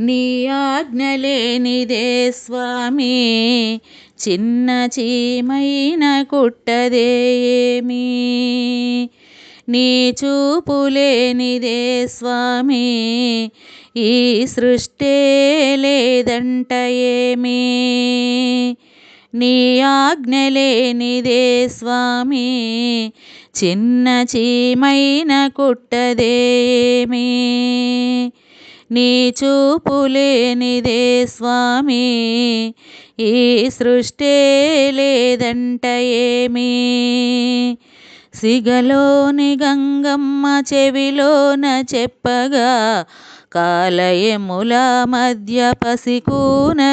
నీ ఆజ్ఞలేనిదే స్వామి. చిన్న చీమైన కుట్టదేమి నీ చూపులేనిదే స్వామి. ఈ సృష్టే లేదంట ఏమి. నీ ఆజ్ఞలేనిదే స్వామి. చిన్న చీమైన కుట్టదేమి నీ చూపులేనిదే స్వామి ఈ సృష్టే లేదంట ఏమీ. సిగలోని గంగమ్మ చెవిలోన చెప్పగా కాలయముల మధ్య పసికూననైనాని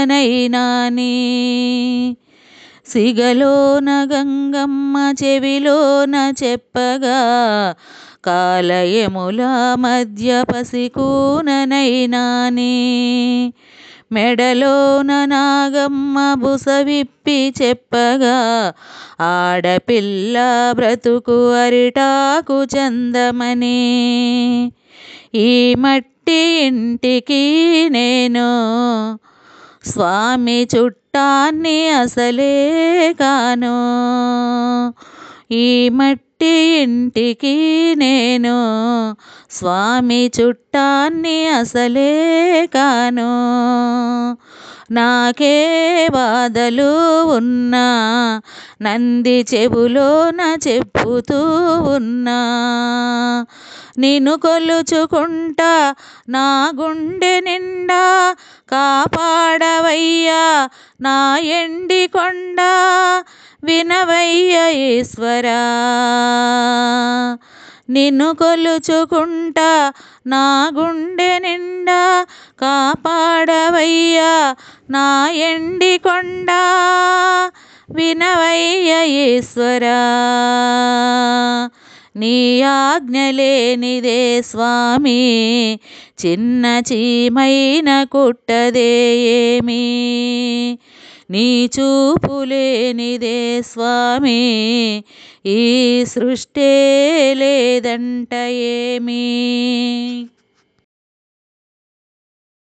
సిగలోన గంగమ్మ చెవిలోన చెప్పగా కాలయముల మధ్య పసికూననైనాని మెడలోన నాగమ్మ బుస విప్పి చెప్పగా ఆడపిల్ల బ్రతుకు అరిటాకు చందమని ఈ మట్టి ఇంటికి నేను స్వామి చుట్టాన్ని అసలే కాను. ఈ మట్టి ఇంటికి నేను స్వామి చుట్టాన్ని అసలే కాను. నాకే బాధలు ఉన్నా నంది చెవులోన చెప్పుతూ ఉన్నా. నిన్ను కొలుచుకుంటా నా గుండె నిండా కాపాడవయ్యా నా ఎండి కొండ వినవయ్య ఈశ్వరా. నిన్ను కొలుచుకుంటా నా గుండె నిండా కాపాడవయ్యా నా ఎండి కొండ వినవయ్య ఈశ్వరా. నీ ఆజ్ఞలేనిదే స్వామి చిన్న చీమైన కుట్టదేమి నీ చూపులేనిదే స్వామి ఈ సృష్టే లేదంట ఏమీ?